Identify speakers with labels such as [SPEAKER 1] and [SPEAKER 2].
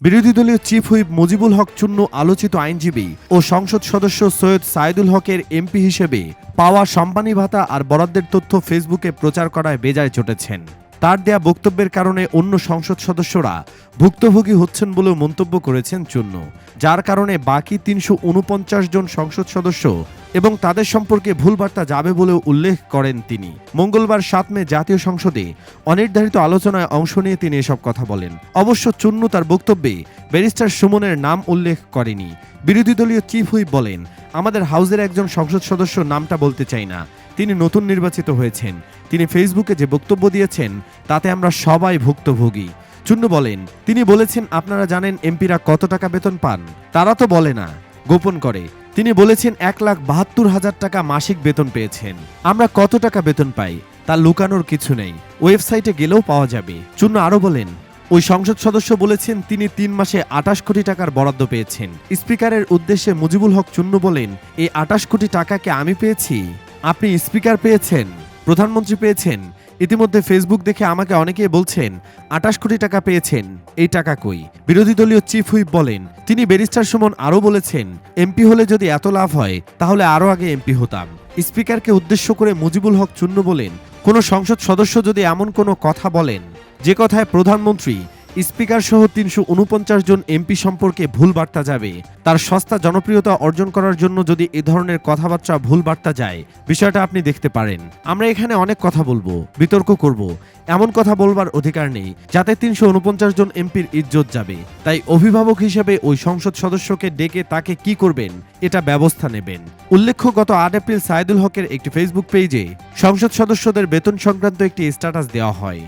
[SPEAKER 1] বিরোধী দলীয় chief whip Mujibul Haque Chunnu আলোচিত আইনজীবী ও সংসদ সদস্য সৈয়দ সাইদুল হকের এমপি হিসেবে পাওয়া সম্মানী ভাতা আর বরাদ্দের তথ্য ফেসবুকে প্রচার করায় বেজায় চটেছেন। তার দেয়া বক্তব্যের কারণে অন্য সংসদ সদস্যরা ভুক্তভোগী হচ্ছেন বলেও মন্তব্য করেছেন চুন্নু, যার কারণে বাকি তিনশো উনপঞ্চাশ জন সংসদ সদস্য এবং তাদের সম্পর্কে ভুল বার্তা যাবে বলেও উল্লেখ করেন তিনি। মঙ্গলবার সাত মে জাতীয় সংসদে অনির্ধারিত আলোচনায় অংশ নিয়ে তিনি এসব কথা বলেন। অবশ্য চুন্নু তার বক্তব্যে ব্যারিস্টার সুমনের নাম উল্লেখ করেনি। বিরোধী দলীয় চিফ হুইপ বলেন, আমাদের হাউজের একজন সংসদ সদস্য নামটা বলতে চাই না। তিনি নতুন নির্বাচিত হয়েছেন। তিনি ফেসবুকে যে বক্তব্য দিয়েছেন, তাতে আমরা সবাই ভুক্তভোগী। চুন্নু বলেন, তিনি বলেছেন, আপনারা জানেন এমপিরা কত টাকা বেতন পান? তারা তো বলে না। গোপন করে তিনি বলেছেন, এক লাখ বাহাত্তর হাজার টাকা মাসিক বেতন পেয়েছেন। আমরা কত টাকা বেতন পাই, তা লুকানোর কিছু নেই। ওয়েবসাইটে গেলেও পাওয়া যাবে। চূন্য আরও বলেন, ওই সংসদ সদস্য বলেছেন তিনি তিন মাসে আটাশ কোটি টাকার বরাদ্দ পেয়েছেন। স্পিকারের উদ্দেশ্যে মুজিবুল হক চূন্য বলেন, এই আটাশ কোটি টাকাকে আমি পেয়েছি। আপনি স্পিকার পেয়েছেন? প্রধানমন্ত্রী পেয়েছেন। ইতিমধ্যে ফেসবুক দেখে আমাকে অনেকে বলছেন আটাশ কোটি টাকা পেয়েছেন, এই টাকা কই? বিরোধী দলীয় চিফ হুইপ বলেন, তিনি ব্যারিস্টার সুমন আরও বলেছেন, এমপি হলে যদি এত লাভ হয়, তাহলে আরও আগে এমপি হতাম। স্পিকারকে উদ্দেশ্য করে মুজিবুল হক চূন্য বলেন, কোনো সংসদ সদস্য যদি এমন কোনো কথা বলেন, যে কথায় প্রধানমন্ত্রী স্পিকার সহ তিনশো উনপঞ্চাশ জন এমপি সম্পর্কে ভুল বার্তা যাবে। তার সস্তা জনপ্রিয়তা অর্জন করার জন্য যদি এ ধরনের কথাবার্তা ভুল বার্তা যায়, বিষয়টা আপনি দেখতে পারেন। আমরা এখানে অনেক কথা বলব, বিতর্ক করব। এমন কথা বলবার অধিকার নেই, যাতে তিনশো উনপঞ্চাশ জন এমপির ইজ্জত যাবে। তাই অভিভাবক হিসেবে ওই সংসদ সদস্যকে ডেকে তাকে কি করবেন, এটা ব্যবস্থা নেবেন। উল্লেখ্য, গত আট এপ্রিল সাইদুল হকের একটি ফেসবুক পেজে সংসদ সদস্যদের বেতন সংক্রান্ত একটি স্ট্যাটাস দেওয়া হয়।